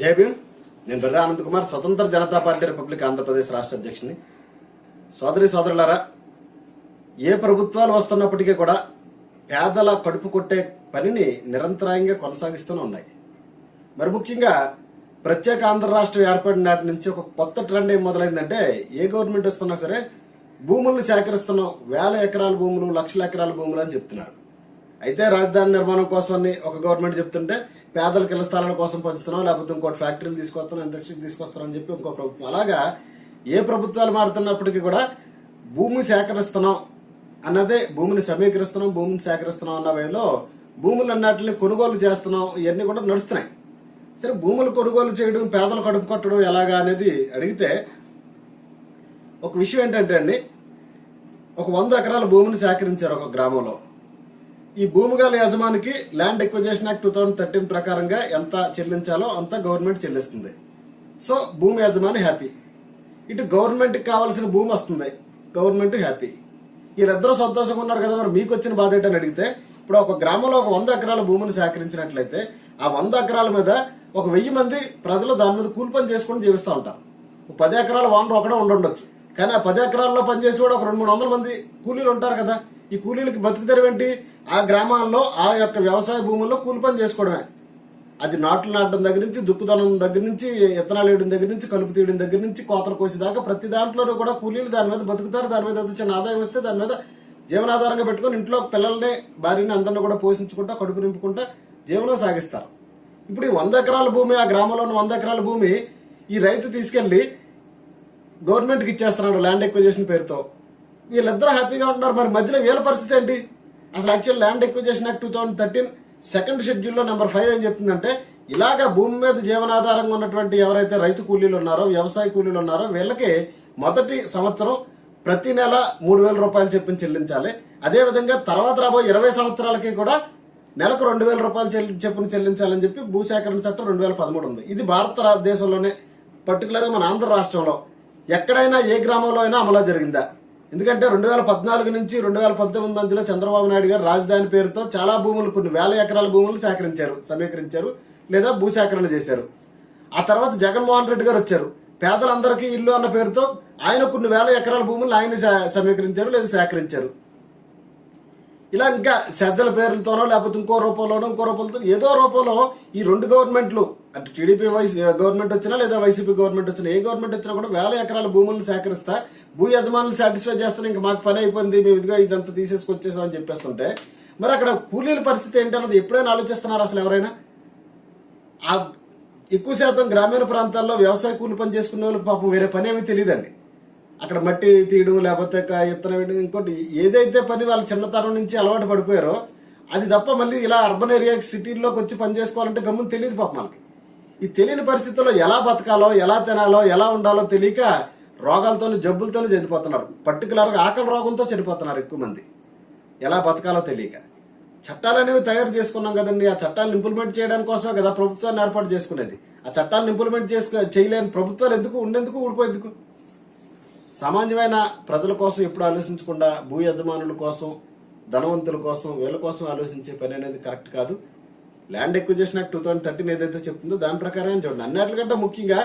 జై భీమ్. నేను బిర్రా ఆనంద్ కుమార్ స్వతంత్ర జనతా పార్టీ రిపబ్లిక్ ఆంధ్రప్రదేశ్ రాష్ట్ర అధ్యక్షుని. సోదరి సోదరులారా ఏ ప్రభుత్వాలు వస్తున్నప్పటికీ కూడా పేదల కడుపు కొట్టే పనిని నిరంతరాయంగా కొనసాగిస్తూనే ఉన్నాయి. మరి ముఖ్యంగా ప్రత్యేక ఆంధ్ర రాష్ట్రం ఏర్పడిన నాటి నుంచి ఒక కొత్త ట్రెండ్ ఏం మొదలైందంటే ఏ గవర్నమెంట్ వస్తున్నా సరే భూముల్ని సేకరిస్తున్నాం వేల ఎకరాల భూములు లక్షల ఎకరాల భూములు అని చెప్తున్నారు. అయితే రాజధాని నిర్మాణం కోసం ఒక గవర్నమెంట్ చెప్తుంటే పేదలకు ఇళ్ళ స్థలాల కోసం పంచుతున్నాం లేకపోతే ఇంకోటి ఫ్యాక్టరీలు తీసుకొస్తాం ఇండస్ట్రీకి తీసుకొస్తాం అని చెప్పి ఇంకో ప్రభుత్వం. అలాగా ఏ ప్రభుత్వాలు మారుతున్నప్పటికీ కూడా భూమి సేకరిస్తున్నాం అన్నదే భూమిని సమీకరిస్తున్నాం భూమిని సేకరిస్తున్నాం అన్న వేలో భూములు అన్నట్లు కొనుగోలు చేస్తున్నాం ఇవన్నీ కూడా నడుస్తున్నాయి. సరే భూములు కొనుగోలు చేయడం పేదలు కడుపు కట్టడం ఎలాగా అనేది అడిగితే ఒక విషయం ఏంటంటే అండి ఒక వంద ఎకరాల భూమిని సేకరించారు ఒక గ్రామంలో. ఈ భూమి గల యజమానికి land acquisition act two thousand thirteen ప్రకారంగా ఎంత చెల్లించాలో అంత గవర్నమెంట్ చెల్లిస్తుంది. సో భూమి యజమాని హ్యాపీ. ఇటు గవర్నమెంట్కి కావాల్సిన భూమి వస్తుంది. Government happy. వీళ్ళిద్దరూ సంతోషంగా ఉన్నారు కదా మరి మీకు వచ్చిన బాధ ఏంటని అడిగితే ఇప్పుడు ఒక గ్రామంలో ఒక వంద ఎకరాల భూమిని సేకరించినట్లయితే ఆ వంద ఎకరాల మీద ఒక వెయ్యి మంది ప్రజలు దాని మీద కూలి పని చేసుకుని జీవిస్తూ ఉంటారు. పది ఎకరాల వానరు ఒకడే ఉండుండొచ్చు. కానీ ఆ పది ఎకరాల్లో పనిచేసి కూడా ఒక రెండు మూడు వందల మంది కూలీలు ఉంటారు కదా. ఈ కూలీలకి బతుకు తెరవేంటి ఆ గ్రామాల్లో ఆ యొక్క వ్యవసాయ భూముల్లో కూలి పని చేసుకోవడమే. అది నాట్లు నాటడం దగ్గర నుంచి దుక్కుదనం దగ్గర నుంచి ఇత్తనాలు వేయడం దగ్గర నుంచి కలుపు తీయడం దగ్గర నుంచి కోతలు కోసి దాకా ప్రతి దాంట్లోనూ కూడా కూలీలు దాని మీద బతుకుతారు దాని మీద చిన్న ఆదాయం వస్తే దాని మీద జీవనాధారంగా పెట్టుకొని ఇంట్లో పిల్లల్ని భార్యని అందరిని కూడా పోషించుకుంటా కడుపు నింపుకుంటా జీవనం సాగిస్తారు. ఇప్పుడు ఈ వంద ఎకరాల భూమి ఆ గ్రామంలో ఉన్న వంద ఎకరాల భూమి ఈ రైతు తీసుకెళ్ళి గవర్నమెంట్కి ఇచ్చేస్తున్నాడు ల్యాండ్ ఎక్విజేషన్ పేరుతో. వీళ్ళిద్దరూ హ్యాపీగా ఉన్నారు. మరి మధ్యలో వీళ్ళ పరిస్థితి ఏంటి? అసలు actual land acquisition act two thousand thirteen second షెడ్యూల్లో నెంబర్ ఫైవ్ ఏం చెప్తుందంటే ఇలాగ భూమి మీద జీవనాధారంగా ఉన్నటువంటి ఎవరైతే రైతు కూలీలు ఉన్నారో వ్యవసాయ కూలీలు ఉన్నారో వీళ్ళకి మొదటి సంవత్సరం ప్రతి నెల మూడు వేల రూపాయలు చెప్పిన చెల్లించాలి. అదే విధంగా తర్వాత రాబోయే ఇరవై సంవత్సరాలకి కూడా నెలకు రెండు వేల రూపాయలు చెల్లి- చెప్పున చెల్లించాలని చెప్పి భూసేకరణ చట్టం రెండు వేల పదమూడు ఉంది. ఇది భారతదేశంలోనే పర్టికులర్గా మన ఆంధ్ర రాష్ట్రంలో ఎక్కడైనా ఏ గ్రామంలో అయినా అమలు జరిగిందా? ఎందుకంటే రెండు వేల పద్నాలుగు నుంచి రెండు వేల పంతొమ్మిది మధ్యలో చంద్రబాబు నాయుడు గారు రాజధాని పేరుతో చాలా భూములు కొన్ని వేల ఎకరాల భూములు సేకరించారు సమీకరించారు లేదా భూసేకరణ చేశారు. ఆ తర్వాత జగన్మోహన్ రెడ్డి గారు వచ్చారు. పేదలందరికీ ఇల్లు అన్న పేరుతో ఆయన కొన్ని వేల ఎకరాల భూములు ఆయన సమీకరించారు లేదా సేకరించారు. ఇలా ఇంకా శ్రద్ధల పేర్లతోనో లేకపోతే ఇంకో రూపంలోనో ఇంకో రూపంతో ఏదో రూపంలో ఈ రెండు గవర్నమెంట్లు అంటే టీడీపీ వైసీ గవర్నమెంట్ వచ్చినా లేదా వైసీపీ గవర్నమెంట్ వచ్చినా ఏ గవర్నమెంట్ వచ్చినా కూడా వేల ఎకరాల భూములను సేకరిస్తా భూ యజమానులు సాటిస్ఫై చేస్తాను ఇంకా మాకు పని అయిపోయింది మేము ఇదిగా ఇదంతా తీసేసుకొచ్చేసాం అని చెప్పేస్తుంటే మరి అక్కడ కూలీల పరిస్థితి ఏంటన్నది ఎప్పుడైనా ఆలోచిస్తున్నారు అసలు ఎవరైనా? ఆ ఎక్కువ శాతం గ్రామీణ ప్రాంతాల్లో వ్యవసాయ కూలి పని చేసుకునే వాళ్ళకి పాపం వేరే పని ఏమీ తెలియదండి. అక్కడ మట్టి తీయడం లేకపోతే ఇత్తనం వేయడం ఇంకోటి ఏదైతే పని వాళ్ళ చిన్నతనం నుంచి అలవాటు పడిపోయారో అది తప్ప మళ్ళీ ఇలా అర్బన్ ఏరియా సిటీల్లోకి వచ్చి పని చేసుకోవాలంటే గమ్మున తెలియదు పాపం వాళ్ళకి. ఈ తెలియని పరిస్థితుల్లో ఎలా బతకాలో ఎలా తినాలో ఎలా ఉండాలో తెలియక రోగాలతోని జబ్బులతోనే చనిపోతున్నారు. పర్టికులర్గా ఆకలి రోగంతో చనిపోతున్నారు ఎక్కువ మంది. ఎలా బతకాలో తెలియక. చట్టాలు అనేవి తయారు చేసుకున్నాం కదండి. ఆ చట్టాలను ఇంప్లిమెంట్ చేయడం కోసమే కదా ప్రభుత్వాన్ని ఏర్పాటు చేసుకునేది. ఆ చట్టాలను ఇంప్లిమెంట్ చేసుకో చేయలేని ప్రభుత్వాలు ఎందుకు ఉండేందుకు ఊడిపోయేందుకు? సామాన్యమైన ప్రజల కోసం ఎప్పుడు ఆలోచించకుండా భూ యజమానుల కోసం ధనవంతుల కోసం వీళ్ళ కోసం ఆలోచించే పని అనేది కరెక్ట్ కాదు. Land acquisition act two thousand thirteen ఏదైతే చెప్తుందో దాని ప్రకారం చూడండి. అన్నిటికంటే ముఖ్యంగా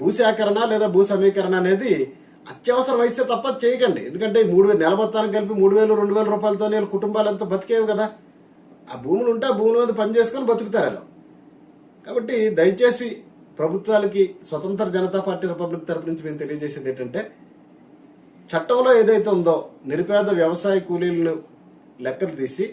భూసేకరణ లేదా భూ సమీకరణ అనేది అత్యవసరం అయితే తప్ప చేయకండి. ఎందుకంటే ఈ మూడు వేలు నెల మొత్తానికి కలిపి మూడు వేలు రెండు వేల రూపాయలతో నేను కుటుంబాలంతా బతికేవి కదా. ఆ భూములు ఉంటే ఆ భూముల మీద పని చేసుకొని బతుకుతారు అలా కాబట్టి దయచేసి ప్రభుత్వాలకి స్వతంత్ర జనతా పార్టీ రిపబ్లిక్ తరపు నుంచి మేము తెలియజేసేది ఏంటంటే చట్టంలో ఏదైతే ఉందో నిరుపేద వ్యవసాయ కూలీలను లెక్కలు తీసి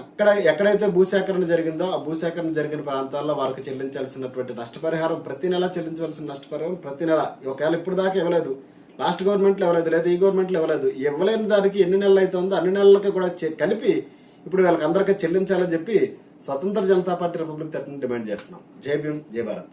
అక్కడ ఎక్కడైతే భూసేకరణ జరిగిందో ఆ భూసేకరణ జరిగిన ప్రాంతాల్లో వారికి చెల్లించాల్సినటువంటి నష్టపరిహారం ప్రతి నెల చెల్లించవలసిన నష్టపరిహారం ప్రతి నెల. ఒకవేళ ఇప్పుడు దాకా ఇవ్వలేదు. లాస్ట్ గవర్నమెంట్లో ఇవ్వలేదు లేదా ఈ గవర్నమెంట్ ఇవ్వలేదు. ఇవ్వలేని దానికి ఎన్ని నెలలు అయితే ఉందో అన్ని నెలలకి కూడా కలిపి ఇప్పుడు వీళ్ళకి అందరికీ చెల్లించాలని చెప్పి స్వతంత్ర జనతా పార్టీ రిపబ్లిక్ తరఫున డిమాండ్ చేస్తున్నాం. జై భీమ్ జై భారత్.